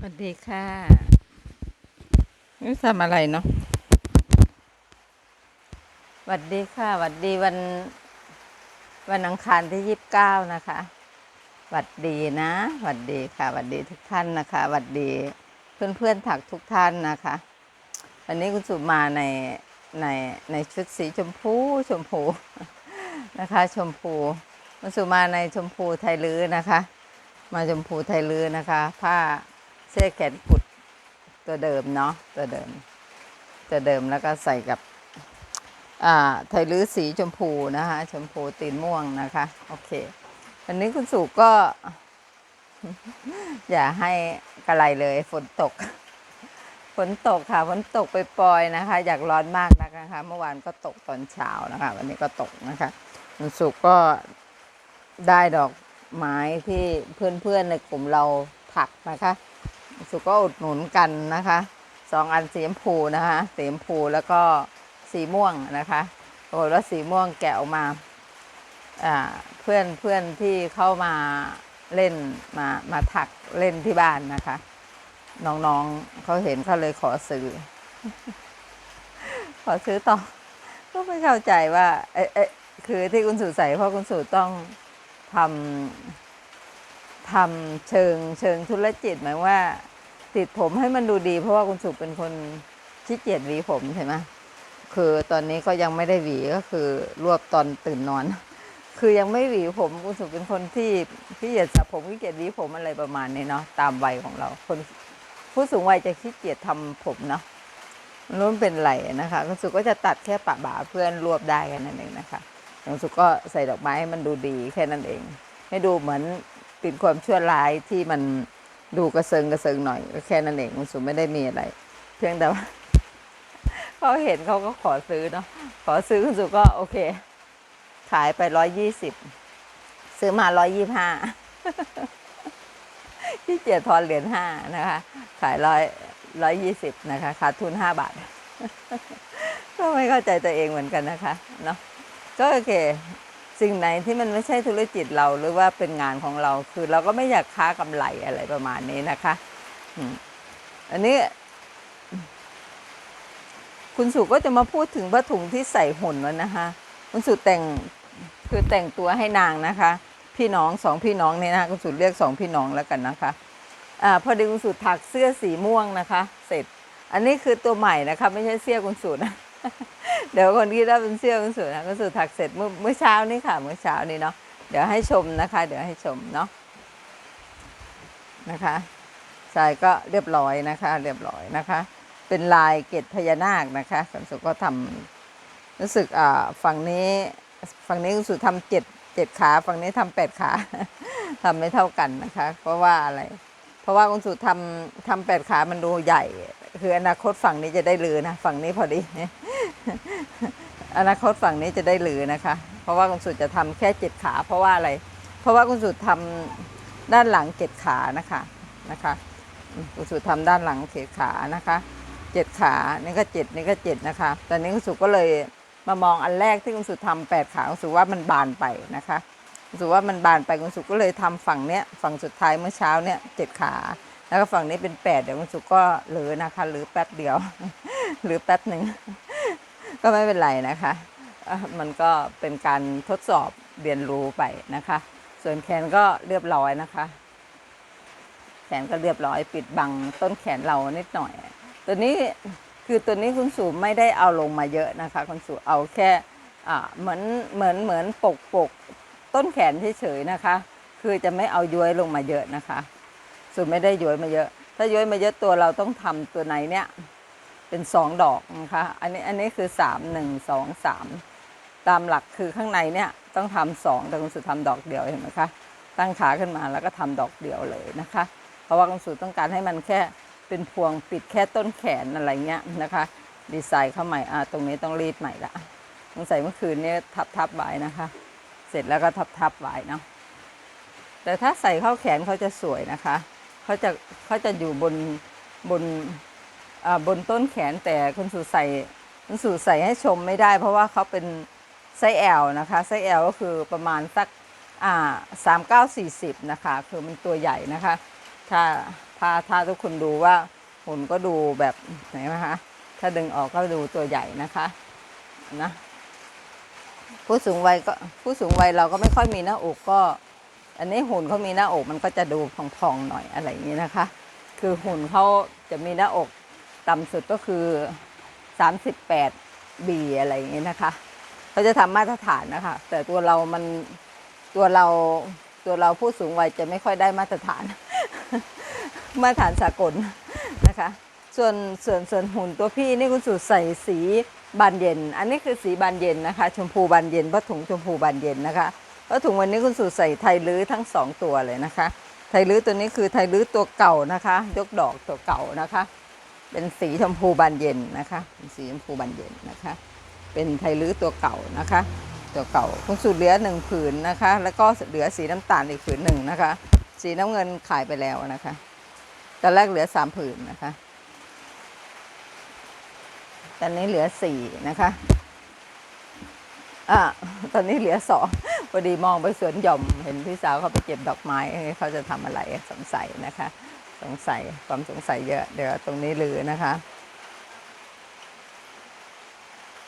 สวัสดีค่ะนี่ทำอะไรเนาะสวัสดีค่ะสวัสดีวัน วันอังคารที่ยี่สิบเก้านะคะสวัสดีนะสวัสดีค่ะสวัสดีทุกท่านนะคะสวัสดีเพื่อนเพื่อนๆถักทุกท่านนะคะ วันนี้คุณสุมาในในในชุดสีชมพูชมพูนะคะ ชมพูคุณสุมาในชมพูไทยลื้อนะคะ มาชมพูไทยลื้อนะคะ ผ้า เสื้อแขนกุดตัวเดิมเนาะตัวเดิม ตัวเดิมแล้วก็ใส่กับอ่าไทยลื้อสีชมพูนะคะ ชมพูตีนม่วงนะคะ โอเค วันนี้คุณสุก็ อย่าให้กระไรเลยฝนตก ฝนตกค่ะ ฝนตกไปปลอยนะคะ อยากร้อนมากนะคะ เมื่อวานก็ตกตอนเช้านะคะ วันนี้ก็ตกนะคะคุณสุก็ได้ดอกไม้ที่เพื่อนๆในกลุ่มเราถักนะคะ สุก็อุดหนุนกันนะคะสองอันสีชมพูนะคะสีชมพูแล้วก็สีม่วงนะคะปรากฏว่าสีม่วงแกะออกมาเพื่อนเพื่อนที่เข้ามาเล่นมามาถักเล่นที่บ้านนะคะ น้องๆเขาเห็นเขาเลยขอซื้อ ขอซื้อต่อ ก็ไม่เข้าใจว่าเอ๊ะเอ๊ะคือที่คุณสูใส่เพราะคุณสูต้องทำ ทำเชิงเชิงธุรกิจหมายว่า ติดผมให้มันดูดี เพราะว่าคุณสุเป็นคนขี้เกียจหวีผมใช่ไหมคือตอนนี้ก็ยังไม่ได้หวีก็คือรวบตอนตื่นนอน คือยังไม่หวีผมคุณสุเป็นคนที่ขี้เกียจสระผมขี้เกียจหวีผมอะไรประมาณนี้เนาะตามวัยของเรา คนผู้สูงวัยจะขี้เกียจทำผมเนาะมันรู้มันเป็นไรนะคะคุณสุก็จะตัดแค่ปะบ่าเพื่อนรวบได้แค่นั้นเองนะคะคุณสุก็ใส่ดอกไม้ให้มันดูดีแค่นั้นเอง ให้ดูเหมือน เปิดความชั่วร้ายที่มันดูกระเซิงกระเซิงหน่อยก็แค่นั้นเองคุณสุไม่ได้มีอะไร เพียงแต่ว่าเขาเห็นเขาก็ขอซื้อเนาะขอซื้อคุณสุก็โอเค ขายไปร้อยยี่สิบซื้อมาร้อยยี่ห้าที่เกียทอนเหรียญห้านะคะ ขายร้อยร้อยยี่สิบนะคะขาดทุนห้าบาทก็ไม่เข้าใจตัวเองเหมือนกันนะคะเนาะก็โอเค สิ่งไหนที่มันไม่ใช่ธุรกิจเราหรือว่าเป็นงานของเราคือเราก็ไม่อยากค้ากำไรอะไรประมาณนี้นะคะอันนี้ คุณสุก็จะมาพูดถึงผ้าถุงที่ใส่หุ่นแล้วนะคะ คุณสุแต่งคือแต่งตัวให้นางนะคะ พี่น้องสองพี่น้องเนี่ยนะคะคุณสุเรียกสองพี่น้องแล้วกันนะคะอ่าพอดีคุณสุถักเสื้อสีม่วงนะคะ เสร็จ อันนี้คือตัวใหม่นะคะ ไม่ใช่เสื้อคุณสุนะ เดี๋ยวคนคิดว่าเป็นเสื้อคุณสุนะคุณสุถักเสร็จเมื่อเมื่อเช้านี้ค่ะ เมื่อเช้านี้เนาะเดี๋ยวให้ชมนะคะ เดี๋ยวให้ชมเนาะนะคะใช่ก็เรียบร้อยนะคะ เรียบร้อยนะคะ เป็นลายเกตพญานาคนะคะคุณสุก็ทำรู้สึกอ่าฝั่งนี้ฝั่งนี้คุณสุทำเจ็ดเจ็ดขาฝั่งนี้ทำแปดขาทำไม่เท่ากันนะคะ เพราะว่าอะไร เพราะว่าคุณสุทำทำแปดขามันดูใหญ่ คืออนาคตฝั่งนี้จะได้ลือนะ ฝั่งนี้พอดี อนาคตฝั่งนี้จะได้ลือนะคะ เพราะว่าคุณสุจะทำแค่เจ็ดขา เพราะว่าอะไร เพราะว่าคุณสุทำด้านหลังเจ็ดขานะคะนะคะคุณสุทำด้านหลังเจ็ดขานะคะเจ็ดขานี่ก็เจ็ดนี่ก็เจ็ดนะคะตอนนี้คุณสุก็เลยมามองอันแรกที่คุณสุทำแปดขาคุณสุว่ามันบานไปนะคะรู้สึกว่ามันบานไปคุณสุก็เลยทำฝั่งเนี้ยฝั่งสุดท้ายเมื่อเช้าเนี้ยเจ็ดขา แล้วก็ฝั่งนี้เป็นแปดเดี๋ยวคุณสุก็เหลือนะคะเหรือแป๊บเดียวหรือแป๊บหนึ่ง ก็ไม่เป็นไรนะคะ มันก็เป็นการทดสอบเรียนรู้ไปนะคะ ส่วนแขนก็เรียบร้อยนะคะ แขนก็เรียบร้อยปิดบังต้นแขนเรานิดหน่อย ตัวนี้คือตัวนี้คุณสูไม่ได้เอาลงมาเยอะนะคะคุณสูเอาแค่เหมือนเหมือนเหมือนปกปกต้นแขนเฉยๆนะคะ คือจะไม่เอาย้วยลงมาเยอะนะคะ สูไม่ได้ย้วยมาเยอะ ถ้าย้วยมาเยอะตัวเราต้องทำตัวไหนเนี่ย เป็นสองดอกนะคะอันนี้อันนี้คือสามหนึ่งสองสามตามหลักคือข้างในเนี่ยต้องทำสองแต่คุณสุทำดอกเดียวเห็นไหมคะตั้งขาขึ้นมาแล้วก็ทำดอกเดียวเลยนะคะ เพราะว่าคุณสุต้องการให้มันแค่เป็นพวงปิดแค่ต้นแขนอะไรเงี้ยนะคะ ดีไซน์เข้าใหม่อ่าตรงนี้ต้องรีดใหม่ละสงใสัยเมื่อคืนนี้ทับทับไว้นะคะ เสร็จแล้วก็ทับทับไว้เนาะแต่ถ้าใส่เข้าแขนเขาจะสวยนะคะเขาจะเขาจะอยู่บนบน บนต้นแขนแต่คุณสู่ใส่คุณสู่ใส่ให้ชมไม่ได้ เพราะว่าเขาเป็นไซส์ L นะคะไซส์ L ก็คือประมาณสักอ่าสามเก้าสี่สิบนะคะคือมันตัวใหญ่นะคะ ถ้าถ้าถ้าทุกคนดูว่าหุ่นก็ดูแบบไหนนะคะถ้าดึงออกก็ดูตัวใหญ่นะคะนะผู้สูงวัยก็ผู้สูงวัยเราก็ไม่ค่อยมีหน้าอกก็ อันนี้หุ่นเขามีหน้าอกมันก็จะดูพองๆหน่อยอะไรอย่างนี้นะคะ คือหุ่นเขาจะมีหน้าอก ต่ำสุดก็คือ 38บีอะไรอย่างนี้นะคะเขาจะทำมาตรฐานนะคะ แต่ตัวเรามันตัวเราตัวเราผู้สูงวัยจะไม่ค่อยได้มาตรฐาน มาตรฐานสากลนะคะ ส่วนส่วนส่วนหุ่นตัวพี่นี่คุณสุใส่สีบานเย็น อันนี้คือสีบานเย็นนะคะ ชมพูบานเย็นผ้าถุงชมพูบานเย็นนะคะผ้าถุงวันนี้คุณสุใส่ไทยลื้อทั้งสองตัวเลยนะคะ ไทยลื้อตัวนี้คือไทยลื้อตัวเก่านะคะ ยกดอกตัวเก่านะคะ เป็นสีชมพูบานเย็นนะคะ เป็นสีชมพูบานเย็นนะคะ เป็นไทลื้อตัวเก่านะคะ ตัวเก่าคุณสุเหลือหนึ่งผืนนะคะ แล้วก็เหลือสีน้ำตาลอีกผืนหนึ่งนะคะ สีน้ำเงินขายไปแล้วนะคะตอนแรกเหลือสามผืนนะคะ ตอนนี้เหลือสี่นะคะอ่าตอนนี้เหลือสองพอดีมองไปสวนหย่อม เห็นพี่สาวเขาไปเก็บดอกไม้เอ้ยเขาจะทำอะไรสงสัยนะคะ สงสัยความสงสัยเยอะ เดี๋ยวตรงนี้ลือนะคะ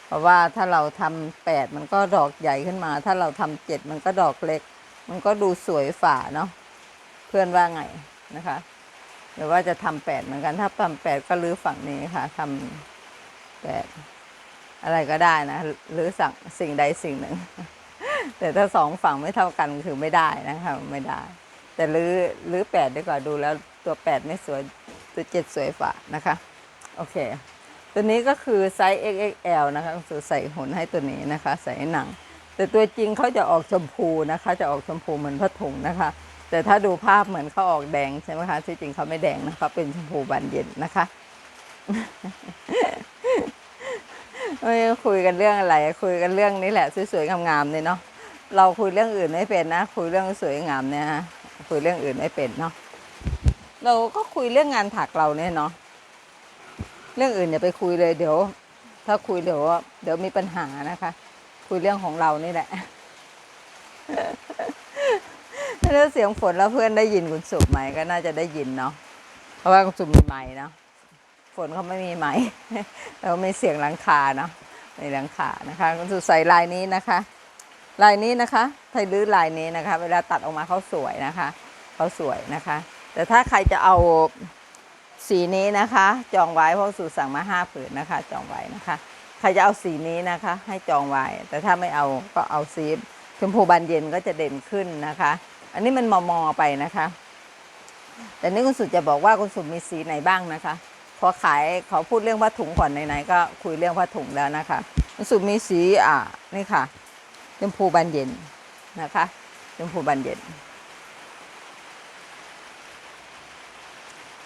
เพราะว่าถ้าเราทำแปดมันก็ดอกใหญ่ขึ้นมา ถ้าเราทำเจ็ดมันก็ดอกเล็ก มันก็ดูสวยฝ่าเนาะเพื่อนว่าไงนะคะหรือว่าจะทำแปดเหมือนกัน ถ้าทำแปดก็รื้อฝั่งนี้ค่ะทำแปดอะไรก็ได้นะหรือสั่งสิ่งใดสิ่งหนึ่ง แต่ถ้าสองฝั่งไม่เท่ากันคือไม่ได้นะคะไม่ได้ แต่รื้อรื้อแปดดีกว่าดูแล้วตัวแปดไม่สวยตัวเจ็ดสวยฝ่านะคะ โอเค ตัวนี้ก็คือไซส์ XXL นะคะก็คือใส่หุ่นให้ตัวนี้นะคะ ใส่หนัง แต่ตัวจริงเขาจะออกชมพูนะคะ จะออกชมพูเหมือนผ้าถุงนะคะ แต่ถ้าดูภาพเหมือนเขาออกแดงใช่ไหมคะที่จริงเขาไม่แดงนะคะเป็นชมพูบานเย็นนะคะไม่คุยกันเรื่องอะไร คุยกันเรื่องนี้แหละสวยๆงามๆเนี่ยเนาะเราคุยเรื่องอื่นไม่เป็นนะ คุยเรื่องสวยงามเนี่ยฮะ คุยเรื่องอื่นไม่เป็นเนาะเราก็คุยเรื่องงานถักเราเนี่ยเนาะเรื่องอื่นอย่าไปคุยเลยเดี๋ยว ถ้าคุยเดี๋ยวเดี๋ยวมีปัญหานะคะ คุยเรื่องของเรานี่แหละถ้าเสียงฝนแล้วเพื่อนได้ยินคุณสุไหมก็น่าจะได้ยินเนาะเพราะว่าคุณสุมีไม้เนาะฝนเขาไม่มีไม้แล้วมีเสียงหลังคาเนาะในหลังคานะคะคุณสุใส่ลายนี้นะคะ ลายนี้นะคะไทยลื้อลายนี้นะคะ เวลาตัดออกมาเขาสวยนะคะเขาสวยนะคะ แต่ถ้าใครจะเอาสีนี้นะคะ จองไว้เพราะสูสั่งมาห้าผืนนะคะ จองไว้นะคะ ใครจะเอาสีนี้นะคะ ให้จองไว้ แต่ถ้าไม่เอาก็เอาสีชมพูบานเย็นก็จะเด่นขึ้นนะคะ อันนี้มันมอมอไปนะคะ แต่นี่คุณสุจะบอกว่าคุณสุมีสีไหนบ้างนะคะพอขายเขาพูดเรื่องผ้าถุงก่อนไหนๆก็คุยเรื่องผ้าถุงแล้วนะคะคุณสุมีสีอ่านี่ค่ะ ชมพูบานเย็นนะคะชมพูบานเย็น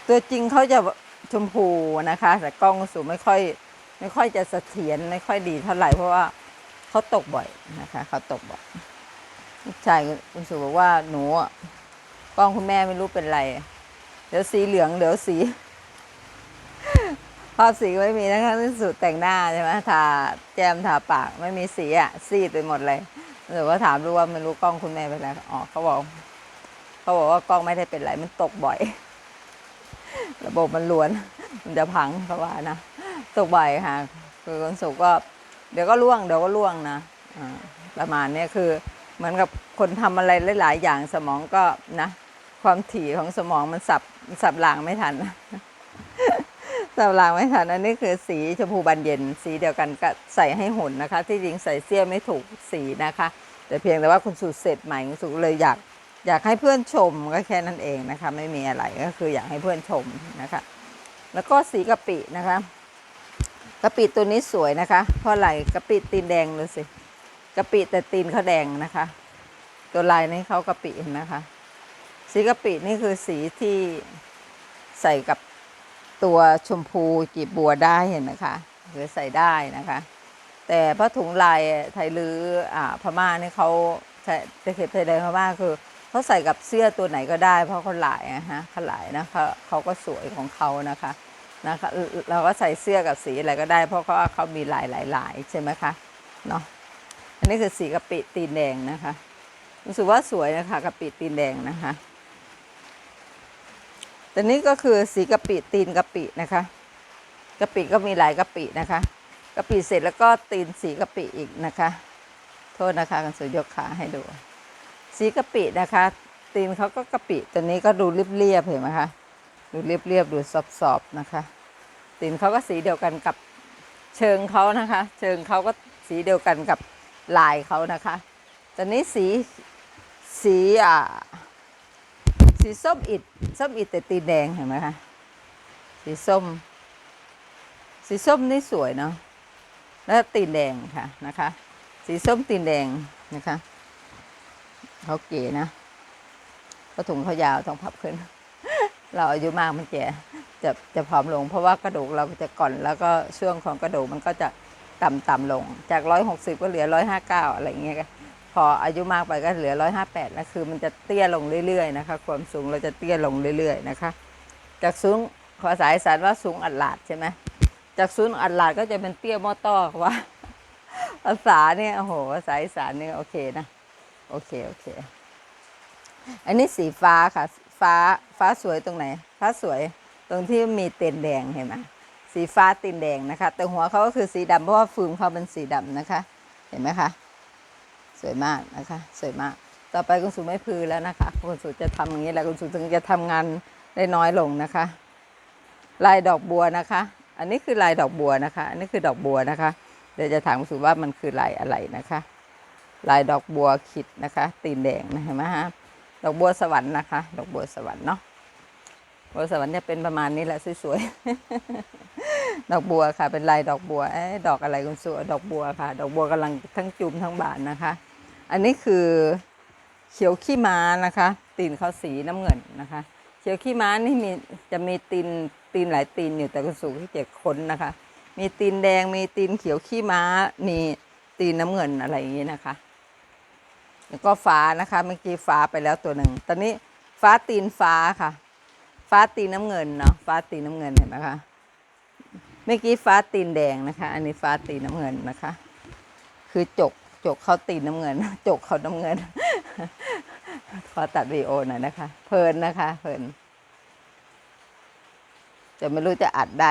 ตัวจริงเขาจะชมพูนะคะ แต่กล้องสูไม่ค่อย ไม่ค่อยจะเสถียรไม่ค่อยดีเท่าไหร่เพราะว่าเขาตกบ่อยนะคะเขาตกบ่อยลูกชายคุณสุบอกว่าหนูกล้องคุณแม่ไม่รู้เป็นไร เดี๋ยวสีเหลืองเดี๋ยวสี ภาพสีไม่มีนะคะที่สุดแต่งหน้าใช่ไหมทาแจมทาปากไม่มีสีอะซีดไปหมดเลยหรือว่าถามดูว่าไม่รู้กล้องคุณแม่เป็นไรอ๋อเขาบอกเขาบอกว่ากล้องไม่ได้เป็นไรมันตกบ่อย ระบบมันล้วน มันจะพังเขาว่านะตกบ่อยค่ะ คือคนสุกก็ เดี๋ยวก็ล่วงเดี๋ยวก็ล่วงนะประมาณนี้คือเหมือนกับคนทำอะไรหลาย ๆ อย่างสมองก็นะ ความถี่ของสมองมันสับมันสับรางไม่ทัน สับรางไม่ทันอันนี้คือสีชมพูบานเย็น สีเดียวกันก็ใส่ให้หุ่นนะคะ ที่จริงใส่เสื้อไม่ถูกสีนะคะ แต่เพียงแต่ว่าคุณสูตรเสร็จใหม่คุณสูตรเลยอยากอยากให้เพื่อนชมก็แค่นั้นเองนะคะ ไม่มีอะไรก็คืออยากให้เพื่อนชมนะคะ แล้วก็สีกะปินะคะกะปิตัวนี้สวยนะคะ เพราะอะไรกะปิตีนแดงเลยสิกะปิแต่ตีนเขาแดงนะคะ ตัวลายนี้เขากะปิเห็นนะคะ สีกะปินี่คือสีที่ใส่กับ ตัวชมพูจีบบัวได้เห็นนะคะหรือใส่ได้นะคะ แต่ผ้าถุงลายไทยลืออ่าพม่านี่เขาใช้ตะเข็บไทยแดงพม่าคือเขาใส่กับเสื้อตัวไหนก็ได้ เพราะเขาหลายนะฮะเขาหลายนะเขาเขาก็สวยของเขานะคะนะคะเราก็ใส่เสื้อกับสีอะไรก็ได้ เพราะเขาเขามีหลายหลายลายใช่ไหมคะเนาะอันนี้คือสีกะปิตีนแดงนะคะรู้สึกว่าสวยนะคะกะปิตีนแดงนะคะ แตัวนี้ก็คือสีกะปิตีนกะปินะคะกะปิก็มีหลายกะปินะคะกะปิเสร็จแล้วก็ตีนสีกะปิอีกนะคะ โทษนะคะกันสุยกขาให้ดู สีกะปินะคะ ตีนเขาก็กะปิตัวนี้ก็ดูเรียบๆเห็นไหมคะดูเรียบๆดูซอบๆนะคะ ตีนเขาก็สีเดียวกันกับเชิงเขานะคะ เชิงเขาก็สีเดียวกันกับลายเขานะคะตอนนี้สีสีอ่า สีส้มอิดส้มอิดแต่ตีนแดงเห็นไหมคะสีส้ม สีส้มนี่สวยเนาะแล้วตีนแดงค่ะนะคะ สีส้มตีนแดงนะคะเขาเก๋นะกระถุงเขายาวต้องพับขึ้น เราอายุมากมันแก่จะจะผอมลง เพราะว่ากระดูกเราจะก่อนแล้วก็ช่วงของกระดูกมันก็จะต่ำต่ำลง จากร้อยหกสิบก็เหลือร้อยห้าเก้าอะไรอย่างเงี้ยค่ะ พออายุมากไปก็เหลือร้อยห้าแปดแล้วคือมันจะเตี้ยลงเรื่อยๆนะคะ ความสูงเราจะเตี้ยลงเรื่อยๆนะคะ จากสูงภาษาอีสานว่าสูงอัดหลาดใช่ไหมจากสูงอัดหลาดก็จะเป็นเตี้ยมอต้อว่าภาษาเนี่ยโอ้โหภาษาอีสานเนี่ยโอเคนะโอเคโอเค อันนี้สีฟ้าค่ะ ฟ้าฟ้าสวยตรงไหน ฟ้าสวยตรงที่มีเต็นแดงเห็นไหมสีฟ้าตีนแดงนะคะ แต่หัวเขาก็คือสีดำเพราะว่าฟืมเขาเป็นสีดำนะคะ เห็นไหมคะ วยมากนะคะ สวยมาก ต่อไปคุณสุไม่พือแล้วนะคะคุณสุจะทำอย่างนี้แหละคุณสุถึงจะทำงานได้น้อยลงนะคะ ลายดอกบัวนะคะ อันนี้คือลายดอกบัวนะคะ อันนี้คือดอกบัวนะคะ เดี๋ยวจะถามคุณสุว่ามันคือลายอะไรนะคะ ลายดอกบัวขิดนะคะ ตีนแดงนะเห็นไหมฮะดอกบัวสวรรค์นะคะ ดอกบัวสวรรค์เนาะบัวสวรรค์เนี่ยเป็นประมาณนี้แหละสวยๆ ดอกบัวค่ะ เป็นลายดอกบัวเอ๊ดอกอะไรคุณสุดอกบัวค่ะ ดอกบัวกำลังทั้งจุ่มทั้งบานนะคะ อันนี้คือเขียวขี้ม้านะคะ ตีนเขาสีน้ำเงินนะคะ เขียวขี้ม้านี่มีจะมีตีนตีนหลายตีนอยู่แต่คุณสุที่เจ็ดคนนะคะ มีตีนแดงมีตีนเขียวขี้ม้า มีตีนน้ำเงินอะไรอย่างนี้นะคะ แล้วก็ฟ้านะคะเมื่อกี้ฟ้าไปแล้วตัวหนึ่งตอนนี้ฟ้าตีนฟ้าค่ะ ฟ้าตีนน้ำเงินเนาะฟ้าตีนน้ำเงินเห็นไหมคะเมื่อกี้ฟ้าตีนแดงนะคะ อันนี้ฟ้าตีนน้ำเงินนะคะ คือจก จกเขาตีนน้ำเงิน จกเขาน้ำเงิน ขอตัดวีโอหน่อยนะคะ เพลินนะคะ เพลิน จะไม่รู้จะอัดได้